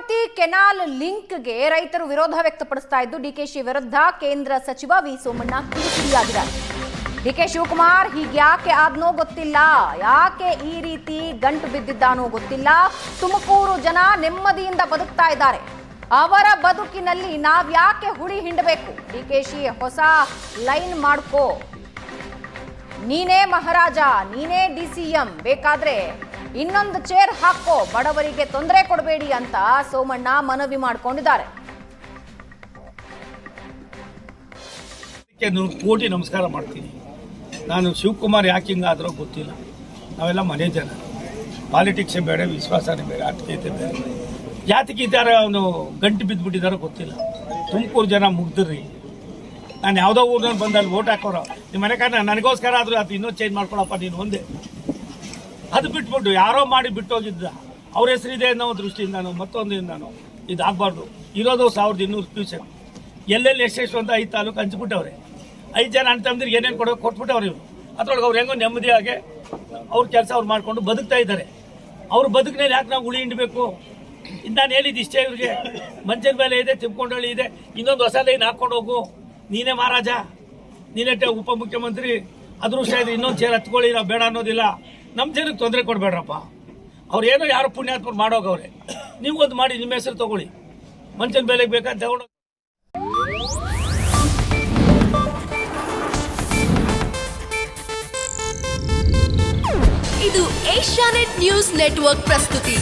Netravati canal ಲಿಂಕ್ಗೆ ರೈತರು ವಿರೋಧ ವ್ಯಕ್ತಪಡಿಸ್ತಾ ಇದ್ದು ಡಿಕೆಶಿ ವಿರುದ್ಧ ಕೇಂದ್ರ ಸಚಿವ ವಿ ಸೋಮಣ್ಣ ಕಿಡಿಕಿಡಿಯಾಗಿದ್ದಾರೆ ಡಿಕೆ ಶಿವಕುಮಾರ್ ಹೀಗ್ಯಾಕೆ ಆದ್ನೋ ಗೊತ್ತಿಲ್ಲ. ಯಾಕೆ ಈ ರೀತಿ ಗಂಟು ಬಿದ್ದಿದ್ದಾನೋ ಗೊತ್ತಿಲ್ಲ. ತುಮಕೂರು ಜನ ನೆಮ್ಮದಿಯಿಂದ ಬದುಕ್ತಾ ಇದ್ದಾರೆ. ಅವರ ಬದುಕಿನಲ್ಲಿ ನಾವ್ಯಾಕೆ ಹುಳಿ ಹಿಂಡಬೇಕು? ಡಿಕೆಶಿ ಹೊಸ ಲೈನ್ ಮಾಡ್ಕೋ. ನೀನೇ ಮಹಾರಾಜ, ನೀನೇ ಡಿಸಿಎಂ ಬೇಕಾದ್ರೆ ಇನ್ನೊಂದು ಚೇರ್ ಹಾಕೋ ಬಡವರಿಗೆ ತೊಂದರೆ ಕೊಡಬೇಡಿ ಅಂತ ಸೋಮಣ್ಣ ಮನವಿ ಮಾಡಿಕೊಂಡಿದ್ದಾರೆ. ಕೋಟಿ ನಮಸ್ಕಾರ ಮಾಡ್ತೀನಿ. ನಾನು ಶಿವಕುಮಾರ್ ಯಾಕೆ ಹಿಂಗಾದ್ರೂ ಗೊತ್ತಿಲ್ಲ. ನಾವೆಲ್ಲ ಮನೆ ಜನ. ಪಾಲಿಟಿಕ್ಸ್ ಬೇಡ, ವಿಶ್ವಾಸನೇ ಬೇಡ ಆತ್ಮೀಯತೆ ಬೇಡ. ಜಾತಿಗೆ ಇದ್ದಾರೆ ಅವನು ಗಂಟು ಬಿದ್ದುಬಿಟ್ಟಿದ್ದಾರೋ ಗೊತ್ತಿಲ್ಲ. ತುಮಕೂರು ಜನ ಮುಗ್ದ್ರಿ. ನಾನು ಯಾವುದೋ ಊರಿನಲ್ಲಿ ಬಂದಲ್ಲಿ ಓಟ್ ಹಾಕೋರು. ನಿಮ್ಮ ಮನೆ ಕಾರಣ ನನಗೋಸ್ಕರ ಆದರೂ ಅದು ಇನ್ನೂ ಚೇಂಜ್ ಮಾಡ್ಕೊಳಪ್ಪ ನೀನು ಒಂದೇ. ಅದು ಬಿಟ್ಬಿಟ್ಟು ಯಾರೋ ಮಾಡಿ ಬಿಟ್ಟೋಗಿದ್ದ. ಅವ್ರ ಹೆಸರಿದೆ ಅನ್ನೋ ದೃಷ್ಟಿಯಿಂದನೋ ನಾನು ಇದಾಗಬಾರ್ದು. ಇರೋದು ಸಾವಿರದ ಇನ್ನೂರು ಫ್ಯೂಚರ್ ಎಲ್ಲೆಲ್ಲಿ ಎಷ್ಟೆಷ್ಟು ಅಂತ ಐದು ತಾಲೂಕು ಹಂಚ್ಬಿಟ್ಟವ್ರೆ. ಐದು ಜನ ಅಣ್ಣ ಅಂದ್ರೆ ಏನೇನು ಕೊಡೋ ಕೊಟ್ಬಿಟ್ಟವ್ರೆ ಇವರು. ಅದ್ರೊಳಗೆ ಅವ್ರು ಹೆಂಗೋ ನೆಮ್ಮದಿಯಾಗೆ ಅವ್ರ ಕೆಲಸ ಅವ್ರು ಮಾಡಿಕೊಂಡು ಬದುಕ್ತಾ ಇದ್ದಾರೆ. ಅವ್ರ ಬದುಕಿನಲ್ಲಿ ಯಾಕೆ ನಾವು ಉಳಿ ಹಿಂಡಬೇಕು? ನಾನು ಹೇಳಿದ್ದು ಇಷ್ಟೇ ಇವ್ರಿಗೆ. ಮಂಚದ ಮೇಲೆ ಇದೆ ತಿಮ್ಕೊಂಡಳ್ಳಿ ಇದೆ. ಇನ್ನೊಂದು ಹೊಸ ಲೈನ್ ಹಾಕ್ಕೊಂಡು ಹೋಗು. ನೀನೇ ಮಹಾರಾಜ. ನೀನೇ ಉಪಮುಖ್ಯಮಂತ್ರಿ ಅದೃಷ್ಟ ಇದೆ ಇನ್ನೊಂದು ಚೇರ್ ಹತ್ಕೊಳ್ಳಿ, ನಾವು ಬೇಡ ಅನ್ನೋದಿಲ್ಲ. ನಮ್ಮ ಜನಕ್ಕೆ ತೊಂದರೆ ಕೊಡಬೇಡ್ರಪ್ಪ. ಅವ್ರು ಏನೋ ಯಾರು ಪುಣ್ಯಾತ್ಮರು ಮಾಡೋಗವ್ರೆ. ನೀವು ಒಂದು ಮಾಡಿ ನಿಮ್ಮ ಹೆಸರು ತಗೊಳ್ಳಿ. ಮನುಷ್ಯನ ಬೆಲೆಗೆ ಬೇಕಾದ ತಗೊಂಡು ಇದು ಏಷ್ಯಾನೆಟ್ ನ್ಯೂಸ್ ನೆಟ್ವರ್ಕ್ ಪ್ರಸ್ತುತಿ.